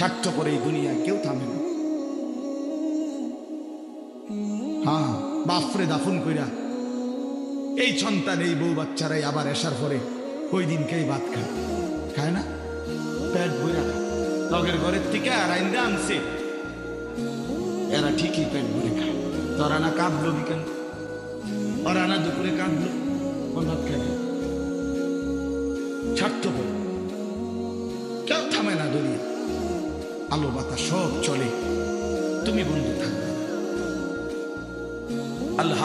স্বার্থপর এই দুনিয়ায় কেউ থামে না। হ্যাঁ বাফরে দাফন কইরা। এই সন্তান, এই বউ বাচ্চারাই আবার আসার পরে ওই দিনকেই ভাত খায়। খায় না? প্যাট ভরা। লগের ঘরের থেকে আর আইন্দা আনছে। এরা ঠিকই প্যাট ভরে খায়। তোরা না কাঁদলো বিকেল ওরা না দুপুরে কাঁদলো। ভাত খায়। স্বার্থপর আলো বাতাস সব চলে। তুমি বন্ধু থাকবে আল্লাহ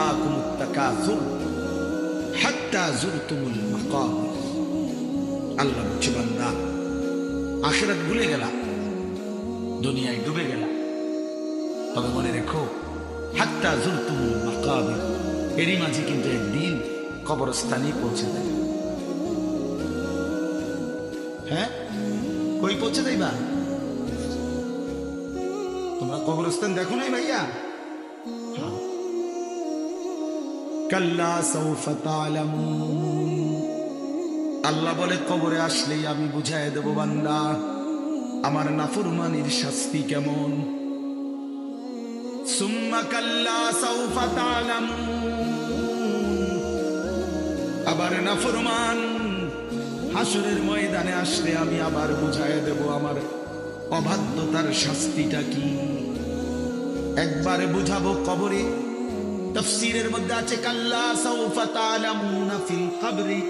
আল্লাহ ভুলে গেলা। দুনিয়ায় ডুবে গেলা। তবে মনে রেখো, হাত্তা জুরতুমুল মাকাবির এরই মাঝে কিন্তু একদিন কবরস্থানে পৌঁছে দেয় হ্যাঁ? কই পৌঁছে দেবা তোমরা কবরস্থান দেখো নাই ভাইয়া। কাল্লা আল্লাহ বলে, কবরে আসলেই আমি বুঝাই দেব, বান্দা, আমার নাফরমানির শাস্তি কেমন? আবার নাফরমান হাসরের ময়দানে আসলে আমি আবার বুঝাই দেব আমার অবাধ্যতার শাস্তিটা কি? একবারে বুঝাবো কবরে। তফসিরের মধ্যে আছে, কাল্লা সাউফা তালামুনা ফিল কবরে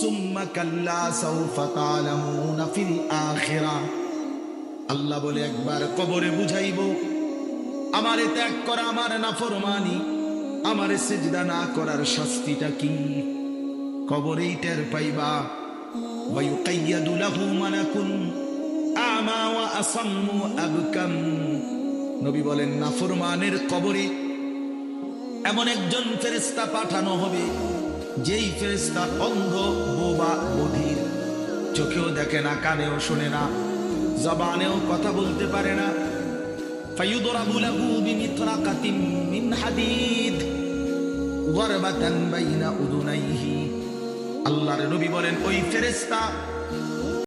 সুম্মা কাল্লা সাউফা তালামুনা ফিল আখিরা। আল্লাহ বলে, একবার কবরে বুঝাইব, আমারে ত্যাগ করা আমার নাফরমানি, আমারে সেজদা না করার শাস্তিটা কি? কবরেই টের পাইবা। ওয়ায়ুকাইয়াদু লাহু মালাকুন নবী বলেন, নাফরমানের কবরে এমন একজন ফেরেস্তা পাঠানো হবে, যেই ফেরেস্তা অন্ধ, বোবা বধির চোখেও দেখে না, কানেও শোনে না, জবানেও কথা বলতে পারে না। আল্লাহর নবী বলেন, ওই ফেরেস্তা